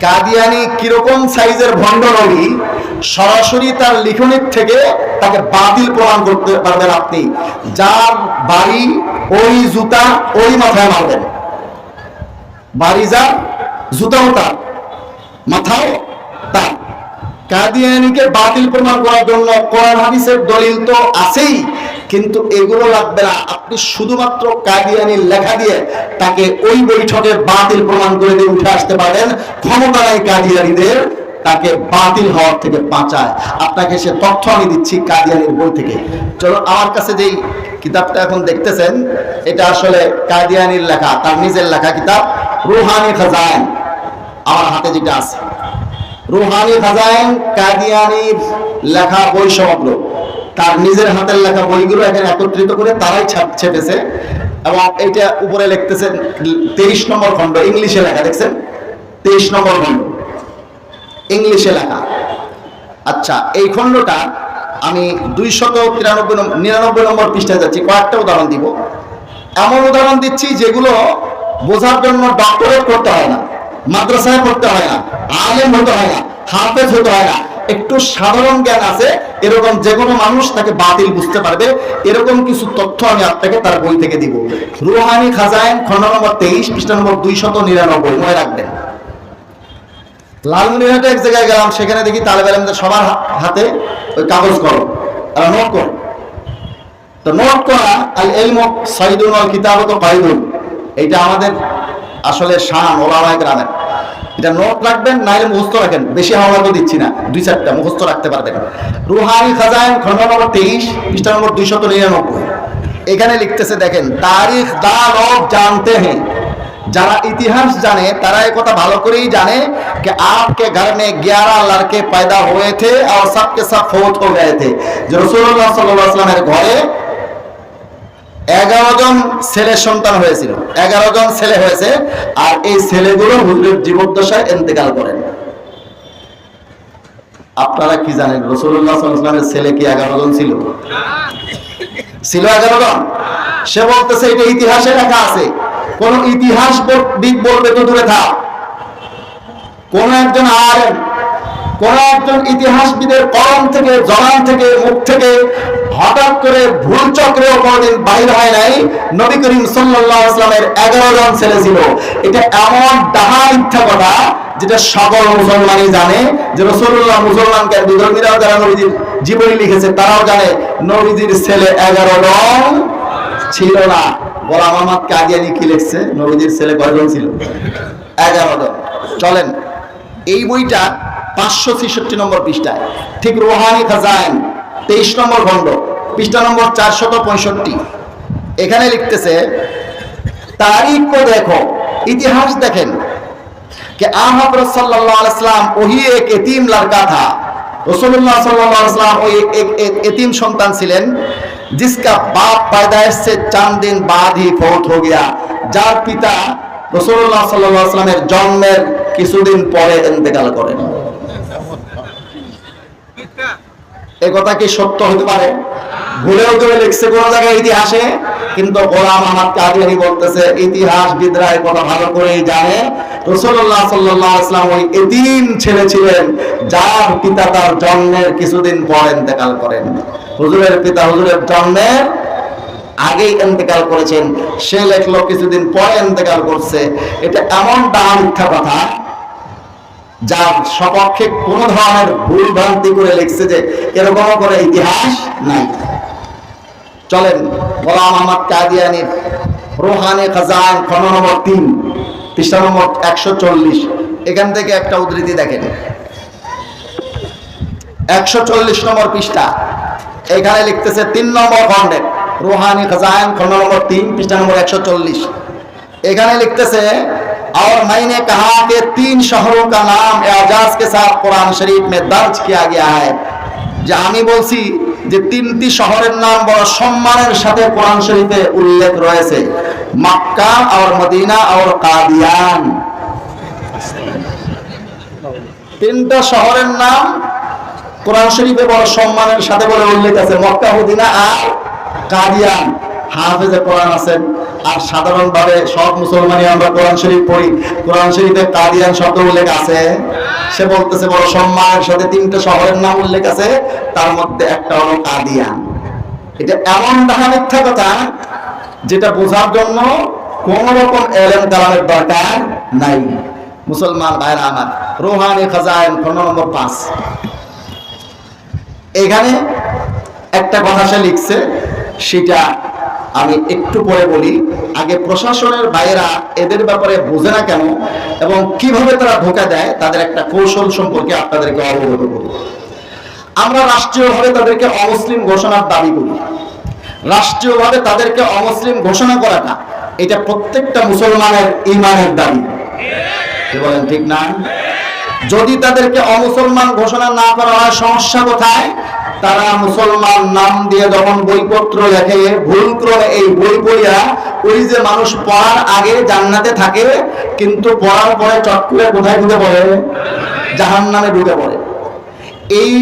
কাদিয়ানি কীরকম সাইজের ভণ্ড নবী সরাসরি তার লিখনির থেকে তাকে বাতিল প্রমাণ করতে পারবেন আপনি। যার বাড়ি ওই জুতা ওই মাথায় মারবেন। বাড়ি যার, জুতাও তার, মাথাও তার। কাদিয়ানিকে বাতিল প্রমাণ করার জন্য কোরআন হাদিসের দলিল তো আছেই। কিন্তু এগুলো লাগবে না। আপনি শুধুমাত্র কাদিয়ানির লেখা দিয়ে তাকে ওই বৈঠকে বাতিল প্রমাণ করে দিয়ে উঠে আসতে পারেন ক্ষমতা নাই কাদিয়ানিদের, তাকে বাতিল হওয়ার থেকে বাঁচায়। আপনাকে সে তথ্য আমি দিচ্ছি কাদিয়ানির বই থেকে। চলো, আমার কাছে যেই কিতাবটা এখন দেখতেছেন, এটা আসলে কাদিয়ানির লেখা, তার নিজের লেখা কিতাব, রুহানি খাজাইন। আমার হাতে যেটা আছে। রুহানি খাজাইন, কাদিয়ানির লেখা বই সমগ্র। তার নিজের হাতের লেখা বইগুলো এখানে একত্রিত করে তারাই ছাপ- ছেপেছে এবং এইটা উপরে লিখতেছেন তেইশ নম্বর খণ্ড, ইংলিশে লেখা, দেখছেন? তেইশ নম্বর খণ্ড, ইংলিশে লেখা। আচ্ছা এই খণ্ডটা আমি দুইশত তিরানব্বই নিরানব্বই নম্বর পৃষ্ঠায় যাচ্ছি, কয়েকটা উদাহরণ দিব। এমন উদাহরণ দিচ্ছি যেগুলো বোঝার জন্য ডক্টরেট করতে হয় না, মাদ্রাসায় পড়তে হয় না, আলেম হতে হয় না, হাফেজ হতে হয় না একটু সাধারণ জ্ঞান আছে, এরকম যে কোনো মানুষ তাকে বাতিল বুঝতে পারবে। এরকম কিছু তথ্য আমি আপনাকে তার বই থেকে দিব। রুহানি খাজাইন খন্ড নম্বর তেইশ, পৃষ্ঠা নম্বর দুইশত নিরানব্বই, মনে রাখবেন। এক জায়গায় গেলাম, সেখানে দেখি তালেব আলমদের সবার হাতে ওই কাগজ করো আর নোট করো। তো নোট করা আল কিতাবত আমাদের আসলে শান, ওলামায় গ্রামের এটা নোট রাখবেন নাইলে মুখস্থ রাখেন বেশি হাওয়া তো দিচ্ছি না দুই চারটা মুখস্থ রাখতে পারবেন রুহানি খাজাইন খন্ড নম্বর তেইশ পৃষ্ঠা নম্বর দুইশত নিরানব্বই এখানে লিখতেছে দেখেন তারিখ দা লোক জানতে हैं যারা ইতিহাস জানে তারা এই কথা ভালো করেই জানে कि आपके घर में 11 लड़के पैदा हुए थे और सब के सब फौत हो गए थे যে রাসূলুল্লাহ সাল্লাল্লাহু আলাইহি ওয়াসাল্লামের ঘরে এগারো জন ছেলে সন্তান হয়েছিল। এগারো জন ছেলে হয়েছে, আর এই ছেলেগুলো হুজুরের জীবদ্দশায় ইন্তেকাল করেন। আপনারা কি জানেন সাল্লামের ছেলে কি এগারো জন ছিল? ছিল এগারো জন। সে বলতেছে, এটা ইতিহাসে লেখা আছে। কোন ইতিহাস বিদ বলবে তো দূরে থাক। কোন একজন আলেম কোন একজন ইতিহাসবিদের কলম থেকে, জবান থেকে, মুখ থেকে হঠাৎ করে ভুল চক্রেও কোনোদিন বাইর হয় নাই। নবী করিম সাল্লাল্লাহু আলাইহি এগারো জন ছেলে ছিল। এটা এমন ডাহা মিথ্যা কথা যেটা সকল মুসলমানই জানে, যে রসুল্লাহ মুসলমানকে বিধর্মীরাও যারা নবীজির জীবনী লিখেছে, তারাও জানে নবীজির ছেলে এগারো জন ছিল না। গোলাম আহমদ কাদিয়ানি কি লিখছে? নবীজির ছেলে কয়জন ছিল? এগারো জন। চলেন, এই বইটা পাঁচশো ছেষট্টি নম্বর পৃষ্ঠায় ঠিক রোহানি খাজাইন তেইশ নম্বর খণ্ড পৃষ্ঠা নম্বর চারশত পঁয়ষট্টি এখানে লিখতেছে তারিখ কো দেখো ইতিহাস দেখেন कि आप हजरत सल्लल्लाहु अलैहि वसल्लम वही एक यतीम लड़का था रसूलुल्लाह सल्लल्लाहु अलैहि वसल्लम वो एक, एक, एक यतीम সন্তান ছিলেন जिसका बाप पैदाइश से चंद दिन बाद ही फौत हो गया যার পিতা রসুল্লাহ সাল্লাল্লাহু আলাইহি ওয়াসাল্লামের জন্মের কিছুদিন পরে ইন্তেকাল করেন এ কথা কি সত্য হতে পারে? ভুলেও কেউ লিখছে, কোন জায়গায় ইতিহাসে, কিন্তু গোলাম আহমদ কাদিয়ানি বলতেছে ইতিহাস বিদরা কথা ভালো করেই জানে। রসুল্লাহ সাল্লাহ আসলাম ওই এতিম ছেলে ছিলেন, যার পিতা তার জন্মের কিছুদিন পর ইন্তেকাল করেন। হুজুরের পিতা হুজুরের জন্মের আগেই ইন্তেকাল করেছেন। সে লেখলো, কিছুদিন পরে ইন্তেকাল করছে। এটা এমন ডান মিথ্যা কথা যার সপক্ষে কোন ধরনের ভুল ভ্রান্তি করে লিখছে যে এরকম করে ইতিহাস নাই। চলেন গোলাম আহমদ কাদিয়ানির রোহানে খাজান খন্ড নম্বর তিন, পৃষ্ঠা নম্বর একশো চল্লিশ। এখান থেকে একটা উদ্ধৃতি দেখেন। একশো চল্লিশ নম্বর পৃষ্ঠা, এখানে লিখতেছে তিন নম্বর খণ্ডের রোহানি খাজান খন্ড নম্বর তিন, পৃষ্ঠা নম্বর একশো চল্লিশ। এখানে লিখতেছে और मैंने कहा कि तीन शहरों का नाम एजाज के साथ कुरान शरीफ में दर्ज किया गया है যে আমি বলছি যে তিনটি শহরের নাম বড় সম্মানের সাথে কোরআন শরীফে উল্লেখ রয়েছে মক্কা আর মদিনা আর কাদিয়ান তিনটা শহরের নাম কোরআন শরীফে বড় সম্মানের সাথে বলে উল্লেখ আছে মক্কা মদিনা আর কাদিয়ান হাফেজে কোরআন আছেন আর সাধারণভাবে সব মুসলমানই আমরা কোরআন শরীফ পড়ি। কোরআন শরীফে কাদিয়ান শব্দ উল্লেখ আছে। সে বলতেছে, বড় সম্মানের সাথে তিনটা শহরের নাম উল্লেখ আছে, তার মধ্যে একটা হলো কাদিয়ান। এটা এমন ডাহা মিথ্যা কথা যেটা বোঝার জন্য কোন রকম এলেম কালামের দরকার নাই। মুসলমান ভাইরা আমার, রোহানি খাজাইন খন্ড নম্বর পাঁচ। এখানে একটা কথা সে লিখছে, সেটা আমি একটু পরে বলি, আগে প্রশাসনের বাইরা এদের ব্যাপারে বোঝে না কেন এবং কীভাবে তারা ধোকা দেয়, তাদের একটা কৌশল সম্পর্কে আপনাদেরকে অবগত করব। আমরা রাষ্ট্রীয়ভাবে তাদেরকে অমুসলিম ঘোষণার দাবি করি। রাষ্ট্রীয়ভাবে তাদেরকে অমুসলিম ঘোষণা করাটা এটা প্রত্যেকটা মুসলমানের ইমানের দাবি। বলেন, ঠিক না? যদি তাদেরকে অমুসলমান ঘোষণা না করা হয়, সমস্যা কোথায়? তারা মুসলমান নাম দিয়ে যখন বইপত্র লেখে, ভুল ক্রমে এই বই পড়িয়া ওই যে মানুষ পড়ার আগে জান্নাতে থাকে, কিন্তু পড়ার পরে চট করে কোথায় ঢুকে পড়ে? জাহান নামে ঢুকে পড়ে। এই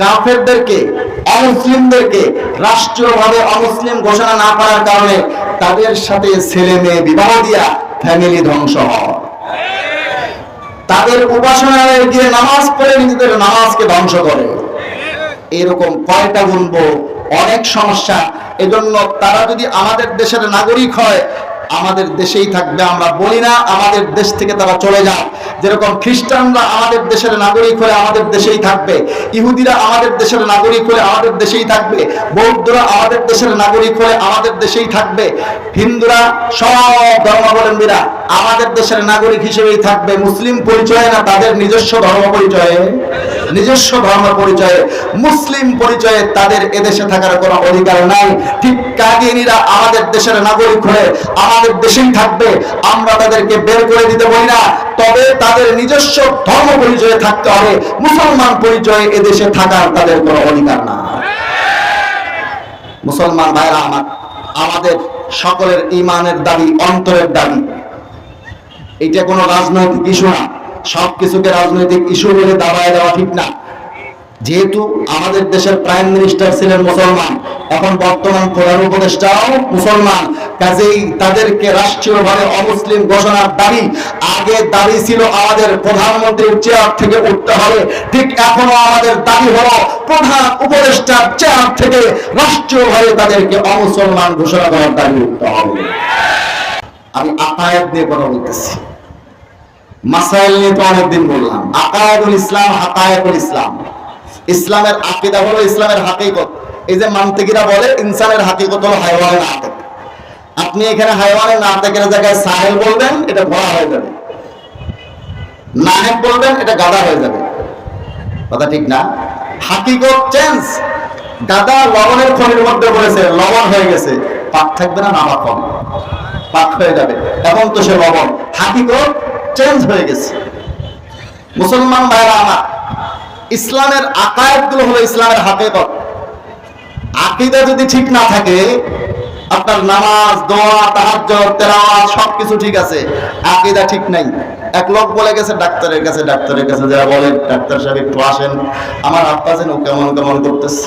কাফেরদেরকে, অমুসলিমদেরকে রাষ্ট্রীয়ভাবে অমুসলিম ঘোষণা না করার কারণে তাদের সাথে ছেলে মেয়ে বিবাহ দিয়া ফ্যামিলি ধ্বংস হয়। তাদের উপাসনায় গিয়ে নামাজ পড়ে, নিজেদের নামাজকে ধ্বংস করে। এরকম কয়টা গুনবো? অনেক সমস্যা। এজন্য তারা যদি আমাদের দেশের নাগরিক হয় আমাদের দেশেই থাকবে, আমরা বলি না, আমাদের দেশ থেকে তারা চলে যায় যেরকম খ্রিস্টানরা আমাদের দেশের নাগরিক হলে আমাদের দেশেই থাকবে, ইহুদিরা আমাদের দেশের নাগরিক হলে আমাদের দেশেই থাকবে, বৌদ্ধরা আমাদের দেশের নাগরিক হলে আমাদের দেশেই থাকবে, হিন্দুরা সব ধর্মাবলম্বীরা আমাদের দেশের নাগরিক হিসেবেই থাকবে। মুসলিম পরিচয়ে না তাদের নিজস্ব ধর্ম পরিচয়ে? নিজস্ব ধর্ম পরিচয়ে। মুসলিম পরিচয়ে তাদের এদেশে থাকার কোনো অধিকার নাই। ঠিক কাদিনীরা আমাদের দেশের নাগরিক হয়ে আমাদের দেশেই থাকবে, আমরা তাদেরকে বের করে দিতে বলি না। তবে তাদের নিজস্ব ধর্ম পরিচয়ে থাকতে হবে, মুসলমান পরিচয়ে এদেশে থাকার তাদের কোনো অধিকার না। মুসলমান ভাইরা, আমার, আমাদের সকলের ইমানের দাবি, অন্তরের দাবি। এটা কোনো রাজনৈতিক ইস্যু না। সব কিছুকে রাজনৈতিক ইস্যু বলে দাবায় দেওয়া ঠিক না। যেহেতু আমাদের দেশের প্রাইম মিনিস্টার ছিলেন মুসলমান, এখন বর্তমান প্রধান উপদেষ্টাও মুসলমান। কাজেই তাদেরকে রাষ্ট্রীয়ভাবে অমুসলিম ঘোষণার দাবি আগে দাবি ছিল আমাদের প্রধানমন্ত্রীর চেয়ার থেকে উঠতে হবে। ঠিক এখনও আমাদের দাবি হলো প্রধান উপদেষ্টার চেয়ার থেকে রাষ্ট্রীয়ভাবে তাদেরকে অমুসলমান ঘোষণা করার দাবি উঠতে হবে। আমি আকায়াত নিয়ে কথা বলতেছি। মাসাইল নিয়ে তো অনেকদিন বললাম। আকায়াতুল ইসলাম, হাকায়াতুল ইসলাম। ইসলামের আকিদা হলো ইসলামের হাকিকত। এই যে মান্তিকিরা বলে, ইনসানের হাকিকত হলো হাইওয়ানের নাতেক আপনি এখানে হাইওয়ানের নাতেকের জায়গায় সাহেল বলবেন, এটা ঘোড়া হয়ে যাবে। নাহেক বলবেন, এটা গাদা হয়ে যাবে। কথা ঠিক না? হাকিকত চেঞ্জ গাদা লবণের খনির মধ্যে পড়েছে, লবণ হয়ে গেছে। পাক থাকবে না নামা কম পাক হয়ে যাবে। এখন তো সে লবণ। হাকিকত চেঞ্জ হয়ে গেছে। মুসলমান ভাইরা আমার ইসলামের আকায়েতগুলো হলো ইসলামের হাতে আকিদা যদি ঠিক না থাকে, আপনার নামাজ, দোয়া, তাহাজ্জুদ, তেলাওয়াত, সবকিছু ঠিক আছে। আকিদা ঠিক নাই। এক লোক বলে গেছে, ডাক্তারের কাছে ডাক্তারের কাছে যারা বলেন। ডাক্তার সাহেব একটু আসেন। আমার আব্বা যেন কেমন কেমন করতেছে।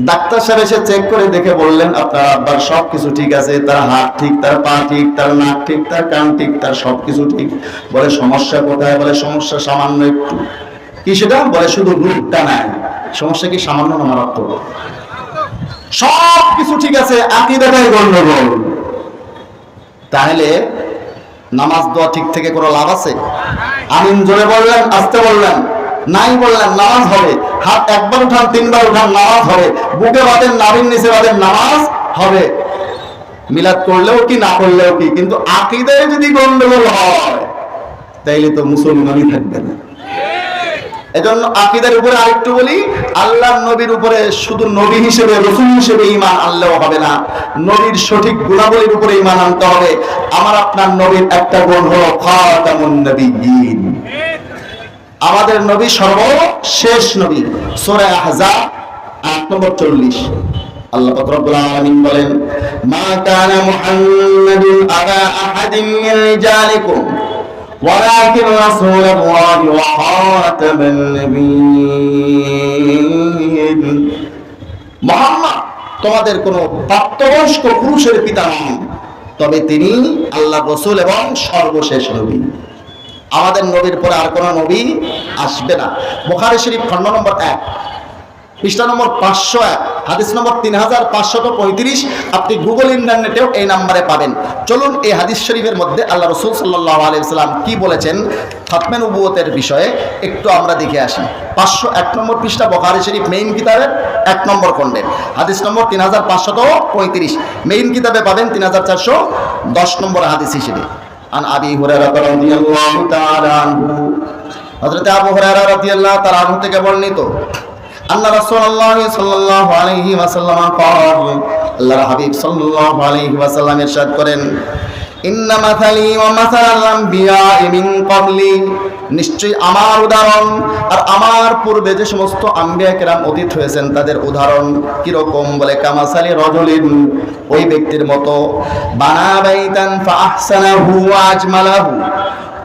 ডাক্তার সাহেব এসে চেক করে দেখে বললেন, আপনার আব্বার সব কিছু ঠিক আছে। তার হাত ঠিক, তার পা ঠিক, তার নাক ঠিক, তার কান ঠিক, তার সব কিছু ঠিক। বলে, সমস্যা কোথায়? বলে, সমস্যা সামান্য একটু। কি সেটা? বলে শুধু রূপটা নাই সমস্যা কি? সামান্য মারাত্মক সব কিছু ঠিক আছে, আকিদাটাই গন্ডগোল। তাহলে নামাজ দোয়া ঠিক থেকে কোনো লাভ আছে? আমিন জোরে বললেন, আসতে বললেন। নাই বললেন, নামাজ হবে। হাত একবার উঠান, তিনবার উঠান, নামাজ হবে। বুকে বাঁধেন নাবিন নিচে বাঁধেন, নামাজ হবে। মিলাদ করলেও কি, না করলেও কি? কিন্তু আকিদায় যদি গন্ডগোল হয়, তাইলে তো মুসলমানই থাকবে না। এজন্য আকিদার উপরে আরেকটু বলি আল্লাহ নবীর উপরে শুধু নবী হিসেবে, রসুল হিসেবে ইমান আনলেও হবে না। নবীর সঠিক গুণাবলীর উপরে ইমান আনতে হবে। আমার আপনার নবীর একটা গুণ হলো খাতামুন নবীন আমাদের নবী সর্ব শেষ নবী, সূরা আহজাব, আট নম্বর চল্লিশ। আল্লাহ রব্বুল আলামিন বলেন, মা কানা মুহাম্মাদুন আবা আহাদিন মিন রিজালিকুম। ولكن رسول الله وخاتم النبيين মোহাম্মদ তোমাদের কোনো প্রাপ্তবয়স্ক পুরুষের পিতা নন তবে তিনি আল্লাহ রসুল এবং সর্বশেষ নবী আমাদের নবীর পরে আর কোনো নবী আসবে না বোখারি শরীফ খণ্ড নম্বর এক পৃষ্ঠা নম্বর পাঁচশো এক, হাদিস নম্বর তিন হাজার পাঁচশত পঁয়ত্রিশ। আপনি গুগল ইন্টারনেটেও এই নাম্বারে পাবেন। চলুন এই হাদিস শরীফের মধ্যে আল্লাহ রসুল সাল্লাহ আলাইসাল্লাম কি বলেছেন ফাতমেন উবুয়তের বিষয়ে একটু আমরা দেখে আসি। পাঁচশো এক নম্বর পৃষ্ঠা, বখারি শরীফ মেইন কিতাবের এক নম্বর খণ্ডে। হাদিস নম্বর তিন হাজার পাঁচশত পঁয়ত্রিশ। মেইন কিতাবে পাবেন তিন হাজার চারশো দশ নম্বর হাদিস হিসেবে। আন আবি হুরায়রা রাদিয়াল্লাহু তাআলা আবু থেকে বর্ণিত। আল্লাহ রাসূলুল্লাহ সাল্লাল্লাহু আলাইহি ওয়াসাল্লাম কল আল্লাহর হাবিব সাল্লাল্লাহু আলাইহি ওয়াসাল্লাম ইরশাদ করেন, ইন্না মাসালি ওয়া মাথালাল আমবিয়া মিন ক্বাবলি। নিশ্চয়ই আমার উদাহরণ আর আমার পূর্বে যে সমস্ত আম্বিয়া কেরাম অতীত হয়েছেন, তাদের উদাহরণ কীরকম বলে কামাসালি রজলিন, ওই ব্যক্তির মতো, বানা বাইতান ফা আহসানাহু ওয়া আজমালাহু।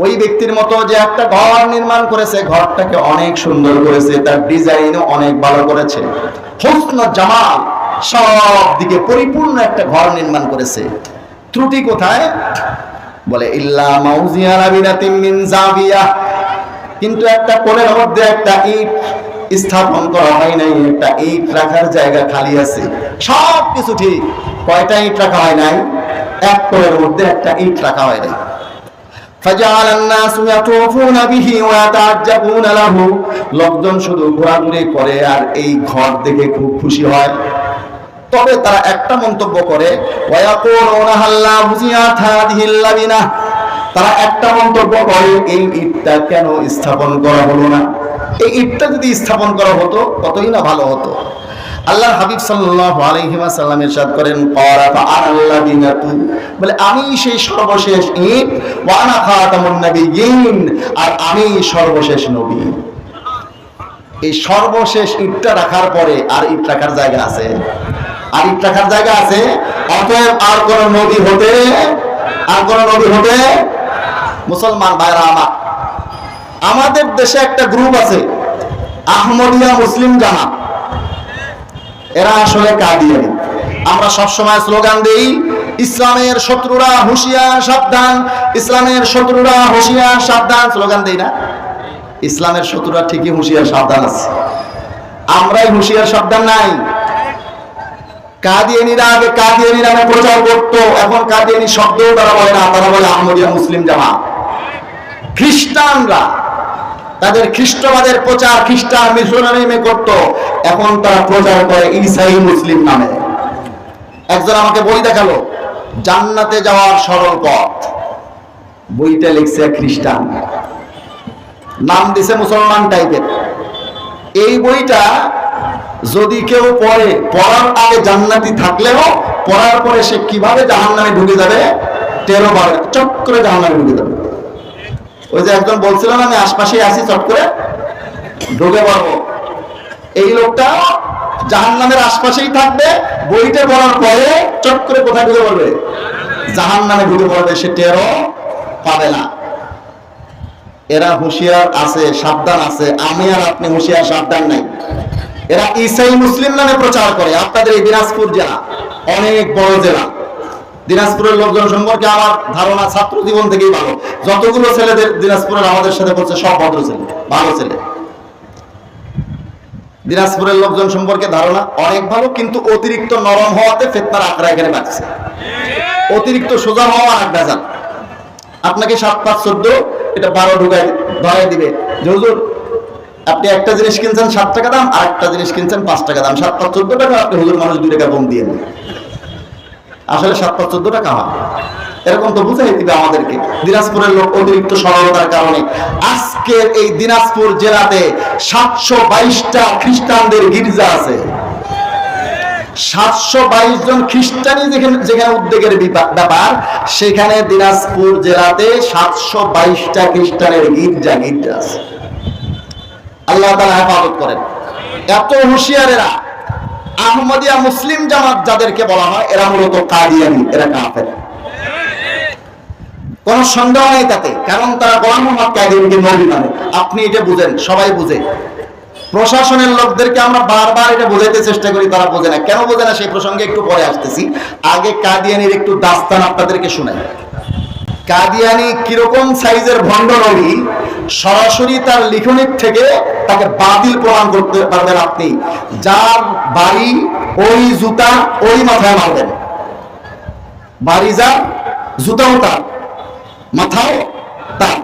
ওই ব্যক্তির মতো যে একটা ঘর নির্মাণ করেছে, ঘরটাকে অনেক সুন্দর করেছে, তার ডিজাইনও অনেক ভালো করেছে। হোসন জামাল সব দিকে পরিপূর্ণ একটা ঘর নির্মাণ করেছে। ত্রুটি কোথায়? বলে, ইল্লা মাউজিয়া কিন্তু একটা কোণের মধ্যে একটা ইট স্থাপন করা হয় নাই, একটা ইট রাখার জায়গা খালি আছে। সব কিছু ঠিক, কয়টা ইট রাখা হয় নাই? এক কোণের মধ্যে একটা ইট রাখা হয় নাই। فجعل الناس يطوفون به ويتعجبون له লোকজন শুধু ঘোরাঘুরি করে আর এই ঘর দেখে খুব খুশি হয় তবে তারা একটা মন্তব্য করে ওয়ায়াকুলুনা হাল্লা বুজিয়াত হাদিহিল লাবিনা তারা একটা মন্তব্য করে এই ইটটা কেন স্থাপন করা হলো না এই ইটটা যদি স্থাপন করা হতো কতই না ভালো হতো আল্লাহ হাবিব সাল্লাল্লাহু আলাইহি ওয়াসাল্লাম ইরশাদ করেন বলে, আমি সেই সর্বশেষ ইট ওয়া আনা খাতামুন আর আমি সর্বশেষ নবী। এই সর্বশেষ ইটটা রাখার পরে আর ইট রাখার জায়গা আছে। আর ইট রাখার জায়গা আছে, অতএব আর কোন নবী হতে, আর কোন নবী হতে মুসলমান ভাইরা আমার। আমাদের দেশে একটা গ্রুপ আছে, আহমদিয়া মুসলিম জামাত। এরা আসলে কাদিয়ানি। আমরা সব সময় স্লোগান দেই, ইসলামের শত্রুরা হুঁশিয়ার, সাবধান। ইসলামের শত্রুরা হুঁশিয়ার, সাবধান। স্লোগান দেই না। ইসলামের শত্রুরা ঠিকই হুঁশিয়ার, সাবধান আছে। আমরাই হুঁশিয়ার, সাবধান নাই। কাদিয়ানিরা আগে কাদিয়ানি নামে প্রচার করতো। এখন কাদিয়ানি শব্দও তারা বলে না। তারা বলে আহমদিয়া মুসলিম জামা খ্রিস্টানরা তাদের খ্রিস্টবাদের প্রচার খ্রিস্টান মিশনারি করত। এখন তারা প্রচার করে ইসাই মুসলিম নামে। একজন আমাকে বই দেখাল, জান্নাতে যাওয়ার সরল পথ। বইটা লিখছে খ্রিস্টান। নাম দিছে মুসলমান টাইপের। এই বইটা যদি কেউ পড়ে, পড়ার আগে জান্নাতি থাকলেও পড়ার পরে সে কীভাবে জাহান্নামে ঢুকে যাবে? তেরো বার চক্রে করে জাহান্নামে ঢুকে যাবে। ওই যে একজন বলছিলাম, আমি আশপাশে আসি চট করে ঢুকে পারব এই লোকটা জাহান নামের আশপাশেই থাকবে, বইটা পড়ার পরে চট করে কোথায় ঢুকে পড়বে? জাহান নামে ঢুকে পড়বে সে টেরও পাবে না। এরা হুঁশিয়ার আছে, সাবধান আছে। আমি আর আপনি হুঁশিয়ার, সাবধান নাই। এরা ইসাই মুসলিম নামে প্রচার করে। আপনাদের এই দিনাজপুর জেলা অনেক বড় জেলা। দিনাজপুরের লোকজন সম্পর্কে আমার ধারণা ছাত্র জীবন থেকেই ভালো। যতগুলো ছেলেদের দিনাজপুরের আমাদের সাথে পড়ছে সব ভদ্র ছেলে, ভালো ছেলে। দিনাজপুরের লোকজন সম্পর্কে ধারণা অনেক ভালো, কিন্তু অতিরিক্ত নরম হওয়াতে ফেতনার আঁকড়া এখানে বাড়ছে। অতিরিক্ত সোজা হওয়া আর ভেজাল আপনাকে সাত, পাঁচ, চোদ্দ, এটা বারো ঢুকায় ধরাই দিবে। হুজুর, আপনি একটা জিনিস কিনছেন, সাত টাকা দাম আর একটা জিনিস কিনছেন, পাঁচ টাকা দাম। সাত, পাঁচ, চোদ্দ টাকা, আপনি হুজুর মানুষ দুই টাকা কম দিয়ে নেন আসলে সাত পাঁচ চোদ্দ টাকা হয়। এরকম তো বুঝাই দিবে আমাদেরকে। দিনাজপুরের লোক অতিরিক্ত সরলতার কারণে আজকের এই দিনাজপুর জেলাতে সাতশো বাইশটা খ্রিস্টানদের গির্জা আছে। সাতশো বাইশ জন খ্রিস্টানই যেখানে যেখানে উদ্বেগের ব্যাপার, সেখানে দিনাজপুর জেলাতে সাতশো বাইশটা খ্রিস্টানের গির্জা গির্জা আছে। আল্লাহ তালা হেফাজত করেন। এত হুঁশিয়ারেরা আহমদিয়া মুসলিম জামাত যাদেরকে বলা হয়, এরা মূলত কাদিয়ানি, এরা কাফের। কোন সন্দেহ নেই তাতে, কারণ তারা গোলাম মোহাম্মদ কাদিয়ানকে নবী মানে। আপনি এটা বুঝেন, সবাই বুঝে। প্রশাসনের লোকদেরকে আমরা বারবার এটা বোঝাইতে চেষ্টা করি, তারা বোঝে না। কেন বোঝে না? সেই প্রসঙ্গে একটু পরে আসতেছি। আগে কাদিয়ানির একটু দাস্তান আপনাদেরকে শোনাই। কাদিয়ানি কীরকম সাইজের ভণ্ড নবী সরাসরি তার লিখনির থেকে তাকে বাতিল প্রমাণ করতে পারবেন আপনি। যার বাড়ি ওই জুতা ওই মাথায় মারবেন। বাড়ি যা জুতাও তার মাথাও তার।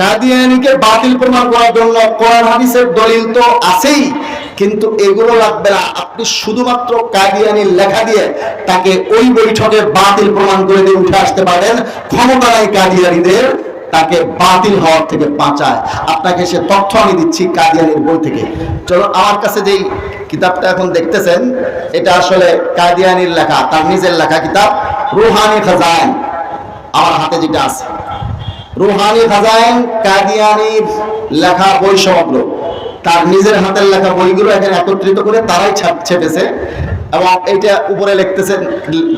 কাদিয়ানিকে বাতিল প্রমাণ করার জন্য কোরআন হাদিসের দলিল তো আছেই, কিন্তু এগুলো লাগবে না। আপনি শুধুমাত্র কাদিয়ানির লেখা দিয়ে তাকে ওই বৈঠকে বাতিল প্রমাণ করে দিয়ে উঠে আসতে পারেন। ক্ষমতা নাই কাদিয়ানিদের। তাকে বাতিল হওয়ার থেকে বাঁচায়। আপনাকে সে তথ্য আমি দিচ্ছি কাদিয়ানির বই থেকে। চলো, আমার কাছে যেই কিতাবটা এখন দেখতেছেন, এটা আসলে কাদিয়ানির লেখা তার নিজের লেখা কিতাব, রুহানি খাজাইন। আমার হাতে যেটা আছে। রুহানি খাজাইন কাদিয়ানির লেখা বই সমগ্র। তার নিজের হাতের লেখা বইগুলো এখানে একত্রিত করে তারাই ছাপ- ছেপেছে। এবং এইটা উপরে লিখতেছেন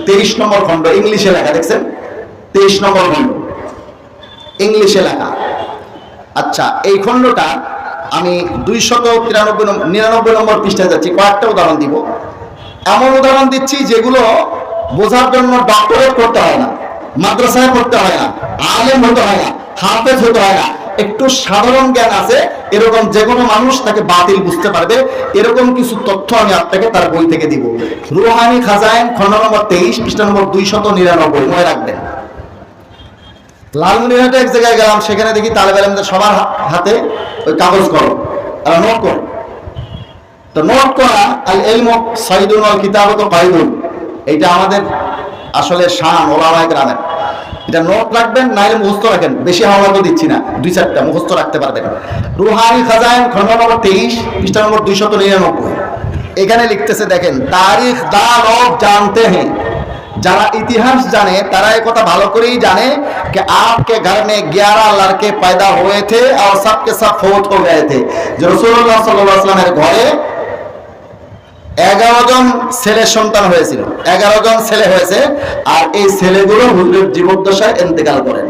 তেইশ নম্বর খণ্ড, ইংলিশে লেখা, দেখছেন? তেইশ নম্বর খণ্ড। ইংলিশে লেখা। আচ্ছা এই খণ্ডটা আমি দুইশত তিরানব্বই নিরানব্বই নম্বর পৃষ্ঠায় যাচ্ছি, কয়েকটা উদাহরণ দিব। এমন উদাহরণ দিচ্ছি যেগুলো বোঝার জন্য ডক্টরেট করতে হয় না, মাদ্রাসায় পড়তে হয় না, আলেম হতে হয় না, হাফেজ হতে হয় না। একটু সাধারণ জ্ঞান আছে, এরকম যে কোনো মানুষ তাকে বাতিল বুঝতে পারবে। এরকম কিছু তথ্য আমি আপনাকে তার বই থেকে দিব। রুহানি খাজাইন খন্ড নম্বর তেইশ, পৃষ্ঠা নম্বর দুইশত নিরানব্বই, মনে রাখবেন। লালমনিরহাটে এক জায়গায় গেলাম, সেখানে দেখি তালেব আলমদের সবার হাতে ওই কাগজ করো তারা নোট করো। তো নোট করা আল এলম সাইদুন আল কিতাবত এইটা আমাদের আসলে শান, ওলামায় গ্রামের এটা নোট রাখবেন, নাইলে মুখস্থ রাখেন। বেশি হাওয়া তো দিচ্ছি না। দুই চারটা মুখস্থ রাখতে পারবেন। রুহানি খাজাইন খন্ড নম্বর তেইশ, পৃষ্ঠা নম্বর দুইশত নিরানব্বই। এখানে লিখতেছে, দেখেন, তারিখ দা লোক জানতে हैं যারা ইতিহাস জানে তারা এই কথা ভালো করেই জানে कि आपके घर में 11 लड़के पैदा हुए थे और सब के सब फौत हो गए थे যে রাসূলুল্লাহ সাল্লাল্লাহু আলাইহি ওয়াসাল্লামের ঘরে 11 জন ছেলে সন্তান হয়েছিল 11 জন ছেলে হয়েছে আর এই ছেলেগুলো হুজুরের জীবদ্দশায় ইন্তেকাল করেন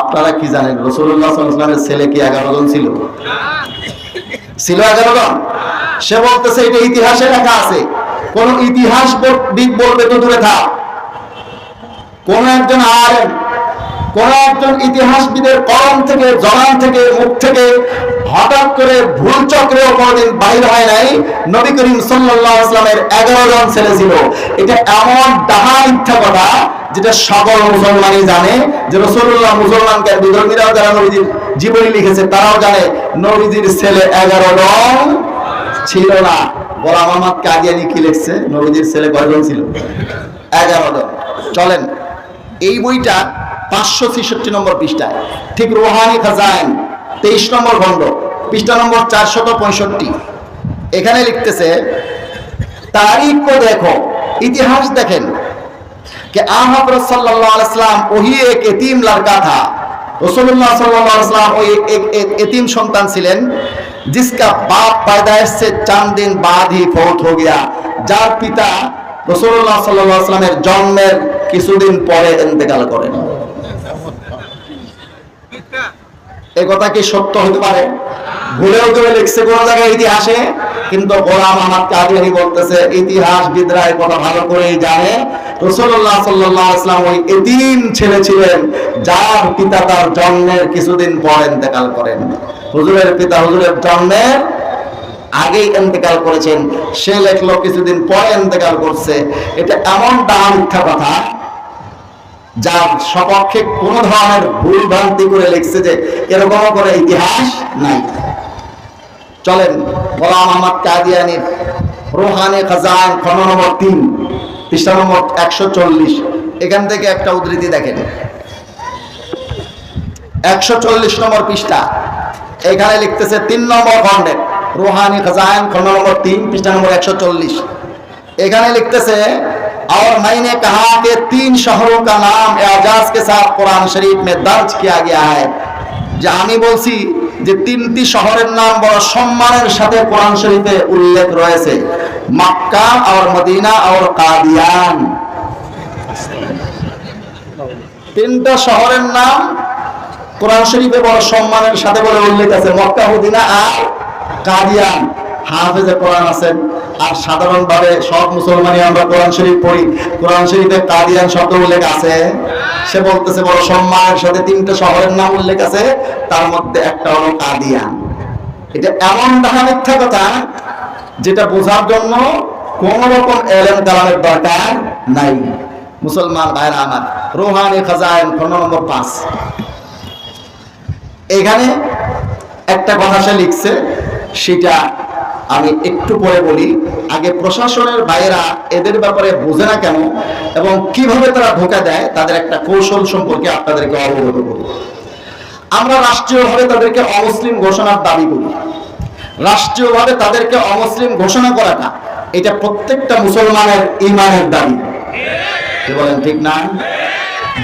আপনারা কি জানেন রাসূলুল্লাহ সাল্লাল্লাহু আলাইহি ওয়াসাল্লামের ছেলে কি 11 জন ছিল ছিল এগারো জন সে বলতেছে এটা ইতিহাসে লেখা আছে কোন ইতিহাস বলবে তো দূরে থাক। কোন একজন আলেম, কোন একজন ইতিহাসবিদের কলম থেকে, জবান থেকে, মুখ থেকে হঠাৎ করে ভুল চক্রেও কোনোদিন বাইর হয় নাই। নবী করিম আলাইহি এগারো জন ছেলে ছিল। এটা এমন ডাহা মিথ্যা কথা যেটা সকল মুসলমানই জানে, যে রসুল্লাহ মুসলমানকে বিধর্মীরাও যারা নবীজির জীবনী লিখেছে, তারাও জানে নবীজির ছেলে এগারো জন। ছিল না গোলাম আহমদ কাদিয়ানি কি লিখছে নবীজির ছেলে কয়জন ছিল এগারো জন চলেন এই বইটা পাঁচশো ছেষট্টি নম্বর পৃষ্ঠায় ঠিক রোহানি খাজাইন তেইশ নম্বর খণ্ড পৃষ্ঠা নম্বর চারশত পঁয়ষট্টি এখানে লিখতেছে তারিখ দেখো ইতিহাস দেখেন कि आप हजरत सल्लल्लाहु अलैहि वसल्लम वही एक यतीम लड़का था रसूलुल्लाह सल्लल्लाहु अलैहि वसल्लम वो एक, एक, एक यतीम संतान ছিলেন जिसका बाप पैदाइश से चंद दिन बाद ही फौत हो गया যার পিতা রসুল্লাহ সাল্লাল্লাহু আলাইহি ওয়াসাল্লামের জন্মের কিছুদিন পরে ইন্তেকাল করেন এই কথা কি সত্য হতে পারে ভুলেও কেউ লিখছে কোন জায়গায় ইতিহাসে কিন্তু গোলাম আহমদ কাদিয়ানি বলতেছে ইতিহাস বিদরা এই কথা ভালো করেই জানে রসুল্লাহ সাল্লাহ আসলাম ওই এতিম ছেলে ছিলেন যার পিতা তার জন্মের কিছুদিন পর ইন্তেকাল করেন হুজুরের পিতা হুজুরের জন্মের আগেই ইন্তেকাল করেছেন। সে লেখলো, কিছুদিন পরে ইন্তেকাল করছে। এটা এমন দাম মিথ্যা কথা যার সপক্ষে কোন ধরনের ভুল ভ্রান্তি করে লিখছে যে এরকম করে ইতিহাস নাই। চলেন গোলাম আহমদ কাদিয়ানির রোহানে খাজান, খন্ড নম্বর তিন, পৃষ্ঠা নম্বর একশো চল্লিশ। এখান থেকে একটা উদ্ধৃতি দেখেন। একশো চল্লিশ নম্বর পৃষ্ঠা। এখানে লিখতেছে তিন নম্বর খণ্ডে রোহানি খাজান খন্ড নম্বর তিন পৃষ্ঠা নম্বর একশো চল্লিশ এখানে লিখতেছে और मैंने कहा कि तीन शहरों का नाम एजाज के साथ कुरान शरीफ में दर्ज किया गया है যে আমি বলছি যে তিনটি শহরের নাম বড় সম্মানের সাথে কোরআন শরীফে উল্লেখ রয়েছে মক্কা আর মদিনা আর কাদিয়ান তিনটা শহরের নাম কোরআন শরীফে বড় সম্মানের সাথে বলে উল্লেখ আছে, মক্কা, মদিনা আর কাদিয়ান। হাফেজে কোরআন আছেন আর সাধারণভাবে সব মুসলমানই আমরা কোরআন শরীফ পড়ি। কোরআন শরীফে কাদিয়ান শব্দ উল্লেখ আছে। সে বলতেছে, বড় সম্মানের সাথে তিনটা শহরের নাম উল্লেখ আছে, তার মধ্যে একটা হলো কাদিয়ান। এটা এমন ঢাকা মিথ্যা কথা যেটা বোঝার জন্য কোন রকম এলেম কালামের দরকার নাই। মুসলমান ভাইরা আমার, রোহানি খাজায়ন খন্ড নম্বর পাঁচ এখানে একটা কথা সে লিখছে, সেটা আমি একটু পরে বলি। আগে প্রশাসনের বাইরা এদের ব্যাপারে বোঝে না কেন এবং কীভাবে তারা ধোকা দেয়, তাদের একটা কৌশল সম্পর্কে আপনাদেরকে অবগত করব। আমরা রাষ্ট্রীয়ভাবে তাদেরকে অমুসলিম ঘোষণার দাবি করি। রাষ্ট্রীয়ভাবে তাদেরকে অমুসলিম ঘোষণা করাটা, এটা প্রত্যেকটা মুসলমানের ইমানের দাবি। বলেন, ঠিক না?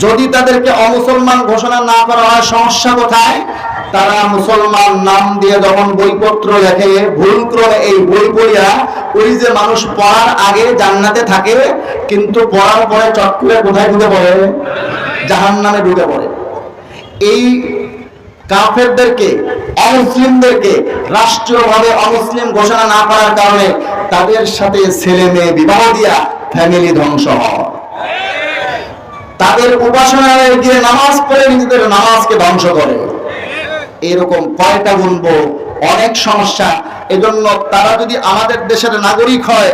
যদি তাদেরকে অমুসলমান ঘোষণা না করা হয়, সমস্যা কোথায়? তারা মুসলমান নাম দিয়ে যখন বইপত্র লেখে ভুল ক্রমে এই বই পড়িয়া ওই যে মানুষ পড়ার আগে জান্নাতে থাকে, কিন্তু পড়ার পরে চট করে কোথায় ঢুকে পড়ে? জাহান নামে ঢুকে পড়ে। এই কাফেরদেরকে, অমুসলিমদেরকে রাষ্ট্রীয়ভাবে অমুসলিম ঘোষণা না করার কারণে তাদের সাথে ছেলে মেয়ে বিবাহ দিয়া ফ্যামিলি ধ্বংস হয়। তাদের উপাসনায় গিয়ে নামাজ পড়ে নিজেদের নামাজকে ধ্বংস করে। এরকম কয়টা গুনবো? অনেক সমস্যা। এজন্য তারা যদি আমাদের দেশের নাগরিক হয়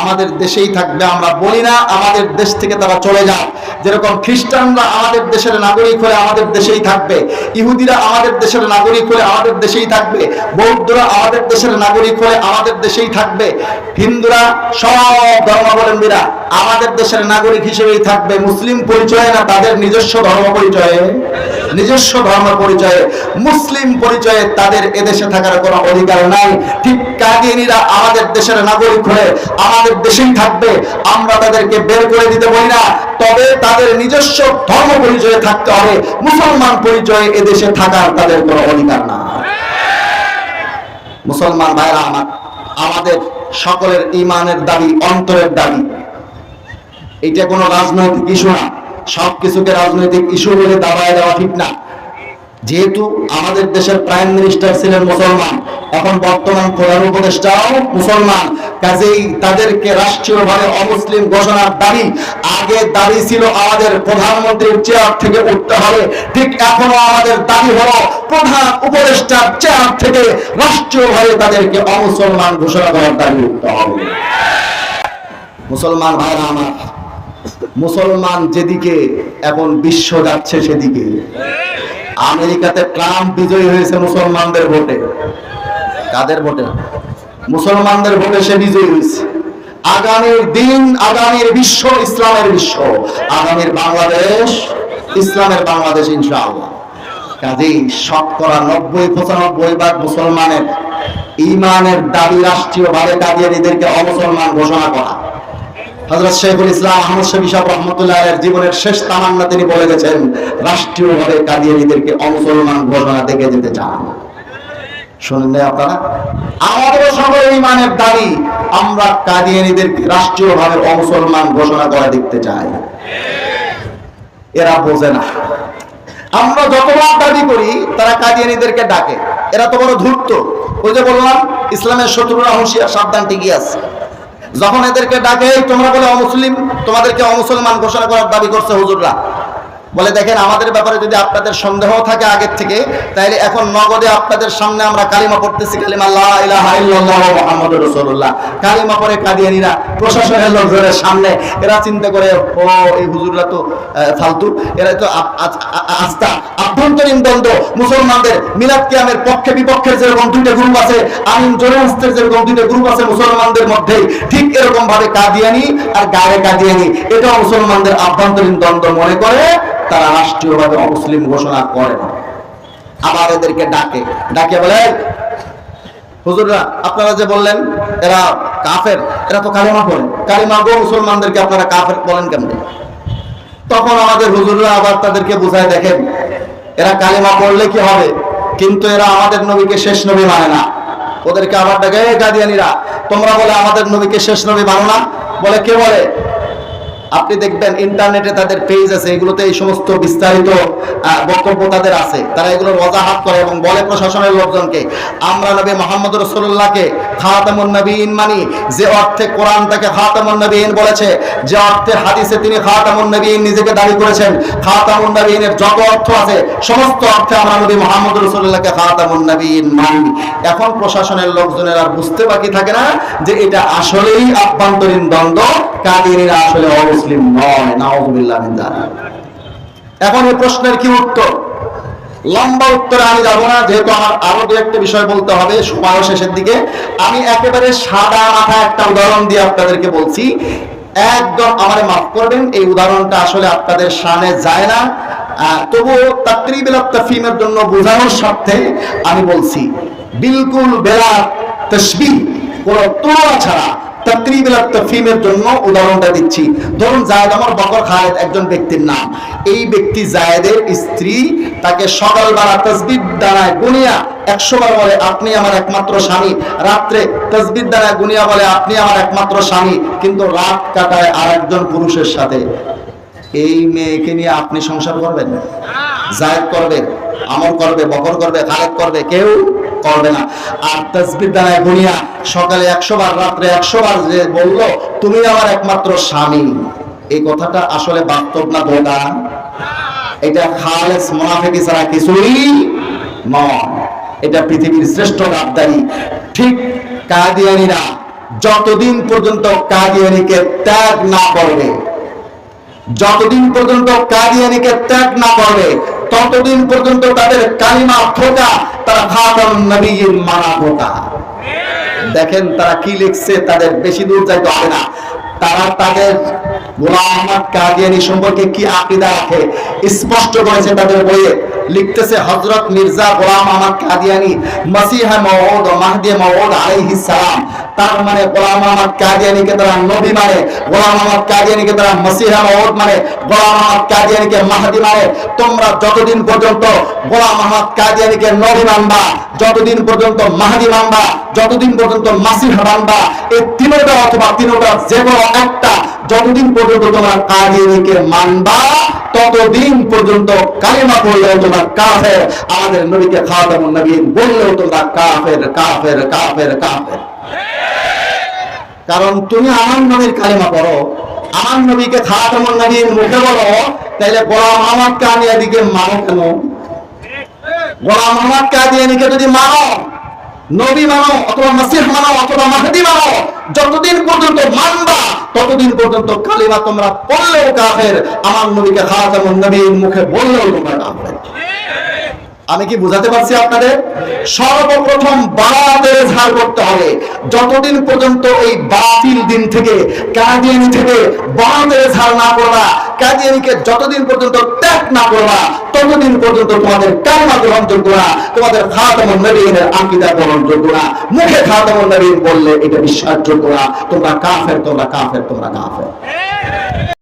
আমাদের দেশেই থাকবে, আমরা বলি না, আমাদের দেশ থেকে তারা চলে যায় যেরকম খ্রিস্টানরা আমাদের দেশের নাগরিক হয়ে আমাদের দেশেই থাকবে, ইহুদিরা আমাদের দেশের নাগরিক হয়ে আমাদের দেশেই থাকবে, বৌদ্ধরা আমাদের দেশের নাগরিক হয়ে আমাদের দেশেই থাকবে, হিন্দুরা সব ধর্মাবলম্বীরা আমাদের দেশের নাগরিক হিসেবেই থাকবে। মুসলিম পরিচয়ে না তাদের নিজস্ব ধর্ম পরিচয়ে? নিজস্ব ধর্ম পরিচয়ে। মুসলিম পরিচয়ে তাদের এদেশে থাকার কোনো অধিকার নাই। ঠিক কাদিয়ানিরা আমাদের দেশের নাগরিক হয়ে আমাদের দেশেই থাকবে, আমরা তাদেরকে বের করে দিতে বলি না। তবে তাদের নিজস্ব ধর্ম পরিচয়ে থাকতে হবে, মুসলমান পরিচয়ে এদেশে থাকার তাদের কোনো অধিকার না। মুসলমান ভাইরা, আমার, আমাদের সকলের ইমানের দাবি, অন্তরের দাবি। এটা কোনো রাজনৈতিক ইস্যু না। সব কিছুকে রাজনৈতিক ইস্যু বলে দাবায় দেওয়া ঠিক না। যেহেতু আমাদের দেশের প্রাইম মিনিস্টার ছিলেন মুসলমান, এখন বর্তমান প্রধান উপদেষ্টাও মুসলমান। কাজেই তাদেরকে রাষ্ট্রীয়ভাবে অমুসলিম ঘোষণার দাবি আগে দাবি ছিল আমাদের প্রধানমন্ত্রীর চেয়ার থেকে উঠতে হবে। ঠিক এখনও আমাদের দাবি হলো প্রধান উপদেষ্টার চেয়ার থেকে রাষ্ট্রীয়ভাবে তাদেরকে অমুসলমান ঘোষণা করার দাবি উঠতে হবে। মুসলমান ভাইরা আমার, মুসলমান যেদিকে এখন বিশ্ব যাচ্ছে সেদিকে। আমেরিকাতে ট্রাম্প বিজয়ী হয়েছে মুসলমানদের ভোটে। কাদের ভোটে? মুসলমানদের ভোটে সে বিজয়ী হয়েছে। আগামীর দিন আগামীর বিশ্ব, ইসলামের বিশ্ব। আগামীর বাংলাদেশ, ইসলামের বাংলাদেশ, ইনশাআল্লাহ। কাজেই শতকরা নব্বই, পঁচানব্বই ভাগ মুসলমানের ইমানের দাবি রাষ্ট্রীয়ভাবে কাদিয়ানিদেরকে অমুসলমান ঘোষণা করা। হযরত শেখুল ইসলাম আহমদ রহমতুল্লাহ জীবনের শেষ তামান্না তিনি বলে গেছেন, রাষ্ট্রীয়ভাবে কাদিয়ানিদেরকে অমুসলমান ঘোষণা যেতে চান। কাদিয়ানিদেরকে এরা বোঝে না। আমরা যতবার দাবি করি, তারা ডাকে। এরা তো বড় ধূর্ত। ওই যে বললাম, ইসলামের শত্রুরা হুঁশিয়ার, সাবধান টিকে আছে। যখন এদেরকে ডাকে তোমরা বলে অমুসলিম, তোমাদেরকে অমুসলমান ঘোষণা করার দাবি করছে হুজুররা। বলে, দেখেন, আমাদের ব্যাপারে যদি আপনাদের সন্দেহ থাকে আগের থেকে তাহলে এখন নগদে আপনাদের সামনে আমরা কালিমা পড়তেছি, কালিমা কালিমা পড়ে কাদিয়ানীরা প্রশাসনের লোকজনের সামনে, এরা চিন্তা করে, ও, এই হুজুররা তো ফালতু। এরা তো আ- আ- আ- আস্থা আভ্যন্তরীণ দ্বন্দ্ব মুসলমানদের মিলাদ কিয়ামের পক্ষে বিপক্ষের যেরকম দুইটা গ্রুপ আছে আইন জোরে আসতের যেরকম দুইটা গ্রুপ আছে মুসলমানদের মধ্যে ঠিক এরকম ভাবে কাদিয়ানি আর গায়ে কাদিয়ানি। এটা মুসলমানদের আভ্যন্তরীণ দ্বন্দ্ব মনে করে তারা রাষ্ট্রীয়ভাবে অমুসলিম ঘোষণা করে না। আবার এদেরকে ডাকে। ডাকে বলে "এই, হুজুররা আপনারা যে বললেন এরা কাফের এরা তো কালিমা পড়ে। কালিমা গো মুসলমানদেরকে আপনারা কাফের বলেন কেন তখন আমাদের হুজুররা আবার তাদেরকে বুঝায় দেখেন এরা কালিমা পড়লে কি হবে? কিন্তু এরা আমাদের নবীকে শেষ নবী মানে না। ওদেরকে আবার ডাকে "এই গাদিয়ানিরা, তোমরা বলে আমাদের নবীকে শেষ নবী মানো না? বলে, কে বলে? আপনি দেখবেন ইন্টারনেটে তাদের পেজ আছে, এগুলোতে এই সমস্ত বিস্তারিত বক্তব্য তাদের আছে। তারা এগুলোর ওয়াজাহাত করে এবং বলে প্রশাসনের লোকজনকে। আমরা নবী মোহাম্মদ রসুল্লাহকে খাতামুন নবীন মানি। যে অর্থে কোরআন তাকে খাতামুন নবীন বলেছে, যে অর্থে হাদিসে তিনি খাতামুন নবীন নিজেকে দাবি করেছেন, খাতামুন নবীনের যত অর্থ আছে, সমস্ত অর্থে আমরা নবী মোহাম্মদ রসুল্লাহকে খাতামুন নবীন মানি। এখন প্রশাসনের লোকজনের আর বুঝতে বাকি থাকে না যে এটা আসলেই আভ্যন্তরীণ দ্বন্দ্ব কাদিনীরা আসলে অমুসলিম নয়, নাউজুবিল্লাহ এখন এই প্রশ্নের কি উত্তর? লম্বা উত্তরে আমি যাব না, যেহেতু আমার আরও দু একটা বিষয় বলতে হবে, সময় শেষের দিকে। আমি একেবারে সাদা মাথা একটা উদাহরণ দিয়ে আপনাদেরকে বলছি। একদম আমারে মাফ করবেন, এই উদাহরণটা আসলে আপনাদের সামনে যায় না। তবুও তাকরিবিল তাফিমের জন্য বোঝানোর স্বার্থে আমি বলছি, বিলকুল বেলা তসবি কোন তুলনা ছাড়া তাকরিবিল তাফিমের জন্য উদাহরণটা দিচ্ছি। ধরুন জায়েদ আমার বকর খায়েদ একজন ব্যক্তির নাম। এই ব্যক্তি জায়েদের স্ত্রী তাকে সকালবেলা তসবির দ্বারায় গুনিয়া একশো বার বলে আপনি আমার একমাত্র স্বামী। রাত্রে তসবির দ্বারায় গুনিয়া বলে আপনি আমার একমাত্র স্বামী। কিন্তু রাত কাটায় আর একজন পুরুষের সাথে। এই মেয়েকে নিয়ে আপনি সংসার করবেন? জায়েদ করবে আমর করবে বকর করবে খালেদ করবে কেউ করবে না। আর তসবির দ্বারায় গুনিয়া, সকালে একশো বার, রাত্রে একশো বার যে বলল, তুমি আমার একমাত্র স্বামী। এই কথাটা আসলে বাস্তব না ধোকা এটা খালেস মোনাফেকি ছাড়া কিছুই নয়। এটা পৃথিবীর শ্রেষ্ঠ গাদ্দারি। ঠিক কাদিয়ানিরা যতদিন পর্যন্ত কাদিয়ানিকে ত্যাগ না করবে, যতদিন পর্যন্ত কাদিয়ানিকে ত্যাগ না করবে ততদিন পর্যন্ত তাদের কালিমা ফোটা তারা ভাতন নবীর মানা ফোটা দেখেন তারা কি লিখছে, তাদের বেশি দূর যাইতে হবে না। তারা তাদের মানে মানে মানে। তোমরা যতদিন পর্যন্ত গোলাম আহমদ কাদিয়ানিকে নবী মানবা, যতদিন পর্যন্ত মাহদি মানবা, যতদিন পর্যন্ত মাসিহ মানবা, এই তিনোটা অথবা তিনোটা যে কোনো একটা যতদিন পর্যন্ত তোমরা কাদিয়ানিকে মানবা, ততদিন পর্যন্ত কালিমা পড়লেও তোমরা কাফের। আমাদের নবীকে খাওয়াতাম নবীন বললেও তোমরা কাফের কাফের কাফের কাফের। কারণ তুমি আমার নবীর কালিমা পড়ো, আমার নবীকে খাওয়াতাম নবীর মুখে বলো, তাইলে গোলাম আমার কানিয়া দিকে মানো কেন? গোলাম মোহাম্মদ কাদিয়ানিকে যদি মানো নবী মানো অথবা মাসিহ মানো অথবা মাহদি মানো, যতদিন পর্যন্ত মানবা, ততদিন পর্যন্ত কালিমা তোমরা পড়লেও কাফের। আমার নবীকে খাতামুন নবীর মুখে বললেও তোমরা কাফের। আমি কি বুঝাতে পারছি আপনাদের? সর্বপ্রথম বাতের ঝাড় করতে হবে। যতদিন পর্যন্ত এই বাতিল দিন থেকে, কাদিয়ানি থেকে বাতের ঝাড় না করবা কাদিয়ানিকে যতদিন পর্যন্ত ত্যাগ না করবা ততদিন পর্যন্ত তোমাদের কালমা গ্রহণযোগ্য না, তোমাদের খাতামুন নবীনের আকিদা গ্রহণযোগ্য না, মুখে খাতামুন নবীন বললে এটা বিশ্বাসযোগ্য না, তোমরা কাফের তোমরা কাফের তোমরা কাফের।